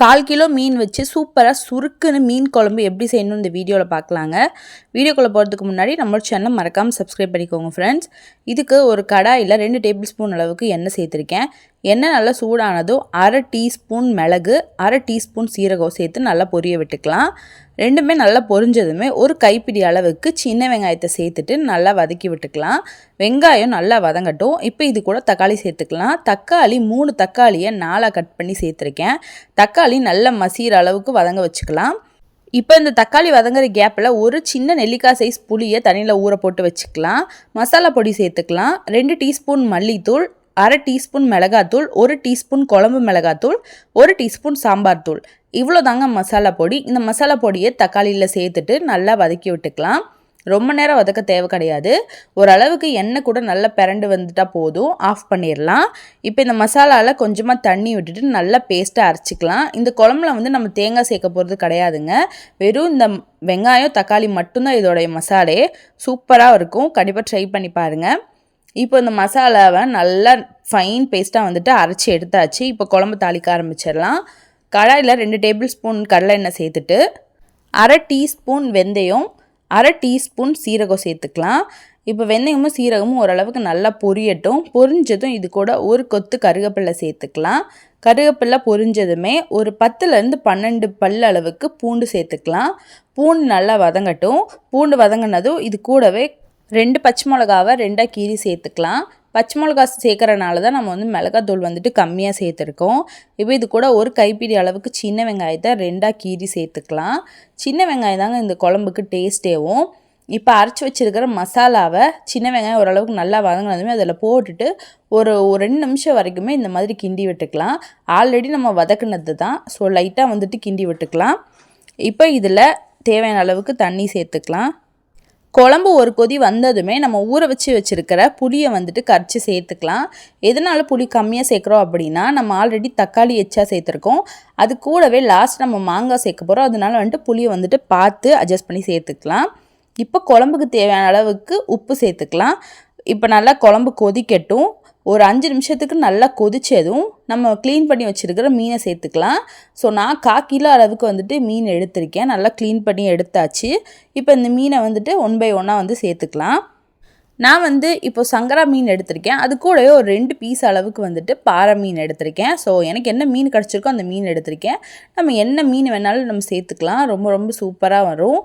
கால் kilo மீன் வச்சு சூப்பராக சுருக்குன்னு மீன் குழம்பு எப்படி செய்யணும் இந்த வீடியோவில் பார்க்கலாங்க. வீடியோக்குள்ளே போகிறதுக்கு முன்னாடி நம்மளோட சேனலை மறக்காமல் சப்ஸ்கிரைப் பண்ணிக்கோங்க ஃப்ரெண்ட்ஸ் இதுக்கு ஒரு கடாயில் ரெண்டு டேபிள் ஸ்பூன் அளவுக்கு எண்ணெய் சேர்த்துருக்கேன். எண்ணெய் நல்லா சூடானதும் அரை டீஸ்பூன் மிளகு அரை டீஸ்பூன் சீரகம் சேர்த்து நல்லா பொரிய விட்டுக்கலாம். ரெண்டுமே நல்லா பொரிஞ்சதுமே ஒரு கைப்பிடி அளவுக்கு சின்ன வெங்காயத்தை சேர்த்துட்டு நல்லா வதக்கி விட்டுக்கலாம். வெங்காயம் நல்லா வதங்கட்டும். இப்போ இது கூட தக்காளி சேர்த்துக்கலாம். தக்காளி மூணு தக்காளியை நாலாக கட் பண்ணி சேர்த்துருக்கேன். தக்காளி நல்லா மசிகிற அளவுக்கு வதங்க வச்சுக்கலாம். இப்போ இந்த தக்காளி வதங்குற கேப்பில் ஒரு சின்ன நெல்லிக்காய் சைஸ் புளியை தண்ணியில் ஊற போட்டு வச்சுக்கலாம். மசாலா பொடி சேர்த்துக்கலாம். ரெண்டு டீஸ்பூன் மல்லித்தூள் அரை டீஸ்பூன் மிளகாத்தூள் ஒரு டீஸ்பூன் குழம்பு மிளகாத்தூள் ஒரு டீஸ்பூன் சாம்பார் தூள். இவ்வளோ தாங்க மசாலா பொடி. இந்த மசாலா பொடியை தக்காளியில் சேர்த்துட்டு நல்லா வதக்கி விட்டுக்கலாம். ரொம்ப நேரம் வதக்க தேவை கிடையாது. ஓரளவுக்கு எண்ணெய் கூட நல்லா பிறண்டு வந்துட்டால் போதும். ஆஃப் பண்ணிடலாம். இப்போ இந்த மசாலாவில் கொஞ்சமாக தண்ணி விட்டுட்டு நல்லா பேஸ்ட்டாக அரைச்சிக்கலாம். இந்த குழம்புல வந்து நம்ம தேங்காய் சேர்க்க போகிறது கிடையாதுங்க. வெறும் இந்த வெங்காயம் தக்காளி மட்டும்தான் இதோடைய மசாலே. சூப்பராக இருக்கும். கண்டிப்பாக ட்ரை பண்ணி பாருங்கள் இப்போ இந்த மசாலாவை நல்லா ஃபைன் பேஸ்ட்டாக வந்துட்டு அரைச்சி எடுத்தாச்சு. இப்போ குழம்பு தாளிக்க ஆரம்பிச்சிடலாம். கடாயில் ரெண்டு டேபிள் ஸ்பூன் கடலை எண்ணெய் சேர்த்துட்டு அரை டீஸ்பூன் வெந்தயம் அரை டீஸ்பூன் சீரகம் சேர்த்துக்கலாம். இப்போ வெந்தயமும் சீரகமும் ஓரளவுக்கு நல்லா பொரியட்டும். பொரிஞ்சதும் இது கூட ஒரு கொத்து கருவேப்பிலை சேர்த்துக்கலாம். கருவேப்பிலை பொரிஞ்சதுமே ஒரு பத்துலேருந்து பன்னெண்டு பல் அளவுக்கு பூண்டு சேர்த்துக்கலாம். பூண்டு நல்லா வதங்கட்டும். பூண்டு வதங்கினதும் இது கூடவே ரெண்டு பச்சை மிளகாவை ரெண்டாக கீரி சேர்த்துக்கலாம். பச்சை மிளகா சேர்க்குறனால தான் நம்ம வந்து மிளகாத்தூள் வந்துட்டு கம்மியாக சேர்த்துருக்கோம். இப்போ இது கூட ஒரு கைப்பிடி அளவுக்கு சின்ன வெங்காயத்தை ரெண்டாக கீறி சேர்த்துக்கலாம். சின்ன வெங்காயம் தாங்க இந்த குழம்புக்கு டேஸ்ட்டேவும் இப்போ அரைச்சி வச்சுருக்கிற மசாலாவை சின்ன வெங்காயம் ஓரளவுக்கு நல்லா வதங்கினதுமே அதில் போட்டுட்டு ஒரு ஒரு ரெண்டு நிமிஷம் வரைக்குமே இந்த மாதிரி கிண்டி விட்டுக்கலாம். ஆல்ரெடி நம்ம வதக்குனது தான். ஸோ லைட்டாக வந்துட்டு கிண்டி விட்டுக்கலாம். இப்போ இதில் தேவையான அளவுக்கு தண்ணி சேர்த்துக்கலாம். குழம்பு ஒரு கொதி வந்ததுமே நம்ம ஊற வச்சு வச்சுருக்கிற புளியை வந்துட்டு கரைச்சி சேர்த்துக்கலாம். எதனால் புளி கம்மியாக சேர்க்குறோம் அப்படின்னா நம்ம ஆல்ரெடி தக்காளி எச்சா சேர்த்துருக்கோம். அது கூடவே லாஸ்ட் நம்ம மாங்காய் சேர்க்க போகிறோம் அதனால வந்துட்டு புளியை வந்துட்டு பார்த்து அட்ஜஸ்ட் பண்ணி சேர்த்துக்கலாம். இப்போ குழம்புக்கு தேவையான அளவுக்கு உப்பு சேர்த்துக்கலாம். இப்போ நல்லா குழம்பு கொதிக்கட்டும். ஒரு அஞ்சு நிமிஷத்துக்கு நல்லா கொதிச்சதும் நம்ம க்ளீன் பண்ணி வச்சுருக்கிற மீனை சேர்த்துக்கலாம். ஸோ நான் கா கிலோ அளவுக்கு வந்துட்டு மீன் எடுத்திருக்கேன். நல்லா க்ளீன் பண்ணி எடுத்தாச்சு. இப்போ இந்த மீனை வந்துட்டு ஒன் பை ஒன்னாக வந்து சேர்த்துக்கலாம். நான் வந்து இப்போ சங்கரா மீன் எடுத்திருக்கேன். அது கூடவே ஒரு ரெண்டு பீஸ் அளவுக்கு வந்துட்டு பாறை மீன் எடுத்திருக்கேன். ஸோ எனக்கு என்ன மீன் கிடச்சிருக்கோ அந்த மீன் எடுத்திருக்கேன். நம்ம என்ன மீன் வேணாலும் நம்ம சேர்த்துக்கலாம். ரொம்ப ரொம்ப சூப்பராக வரும்.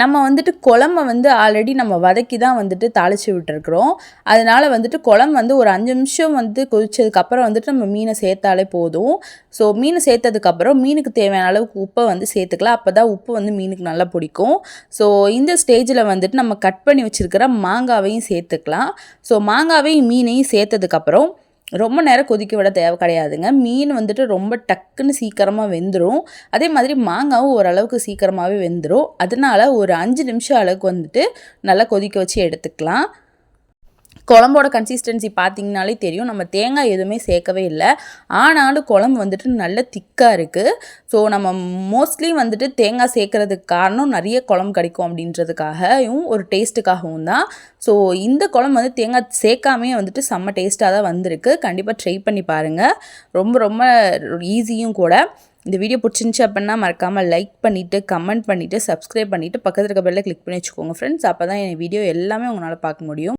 நம்ம வந்துட்டு குழம்ப வந்து ஆல்ரெடி நம்ம வதக்கி தான் வந்துட்டு தாளித்து விட்டுருக்குறோம். அதனால் வந்துட்டு குழம்பு வந்து ஒரு அஞ்சு நிமிஷம் வந்து கொதிச்சதுக்கப்புறம் வந்துட்டு நம்ம மீனை சேர்த்தாலே போதும். ஸோ மீனை சேர்த்ததுக்கப்புறம் மீனுக்கு தேவையான அளவுக்கு உப்பை வந்து சேர்த்துக்கலாம். அப்போ தான் உப்பு வந்து மீனுக்கு நல்லா பிடிக்கும். ஸோ இந்த ஸ்டேஜில் வந்துட்டு நம்ம கட் பண்ணி வச்சுருக்கிற மாங்காவையும் சேர்த்துக்கலாம். ஸோ மாங்காவையும் மீனையும் சேர்த்ததுக்கப்புறம் ரொம்ப நேரம் கொதிக்க விட தேவை கிடையாதுங்க. மீன் வந்துட்டு ரொம்ப டக்குன்னு சீக்கிரமாக வெந்துடும் அதே மாதிரி மாங்காவும் ஓரளவுக்கு சீக்கிரமாகவே வெந்துடும் அதனால் ஒரு அஞ்சு நிமிஷம் அளவுக்கு வந்துட்டு நல்லா கொதிக்க வச்சு எடுத்துக்கலாம். குழம்போட கன்சிஸ்டன்சி பார்த்திங்கனாலே தெரியும். நம்ம தேங்காய் எதுவுமே சேர்க்கவே இல்லை. ஆனாலும் குழம்பு வந்துட்டு நல்ல திக்காக இருக்குது ஸோ நம்ம மோஸ்ட்லி வந்துட்டு தேங்காய் சேர்க்குறதுக்கு காரணம் நிறைய குழம்பு கிடைக்கும் அப்படின்றதுக்காகவும் ஒரு டேஸ்ட்டுக்காகவும் தான். ஸோ இந்த குழம்பு வந்து தேங்காய் சேர்க்காமே வந்துட்டு செம்ம டேஸ்ட்டாக தான் வந்திருக்கு. கண்டிப்பாக ட்ரை பண்ணி பாருங்கள் ரொம்ப ரொம்ப ஈஸியும் கூட. இந்த வீடியோ பிடிச்சிருந்துச்சி அப்படின்னா மறக்காமல் லைக் பண்ணிவிட்டு கமெண்ட் பண்ணிவிட்டு சப்ஸ்கிரைப் பண்ணிவிட்டு பக்கத்தில் இருக்க பெல்லில் கிளிக் பண்ணி வச்சுக்கோங்க ஃப்ரெண்ட்ஸ் அப்போ தான் என் வீடியோ எல்லாமே உங்களால் பார்க்க முடியும்.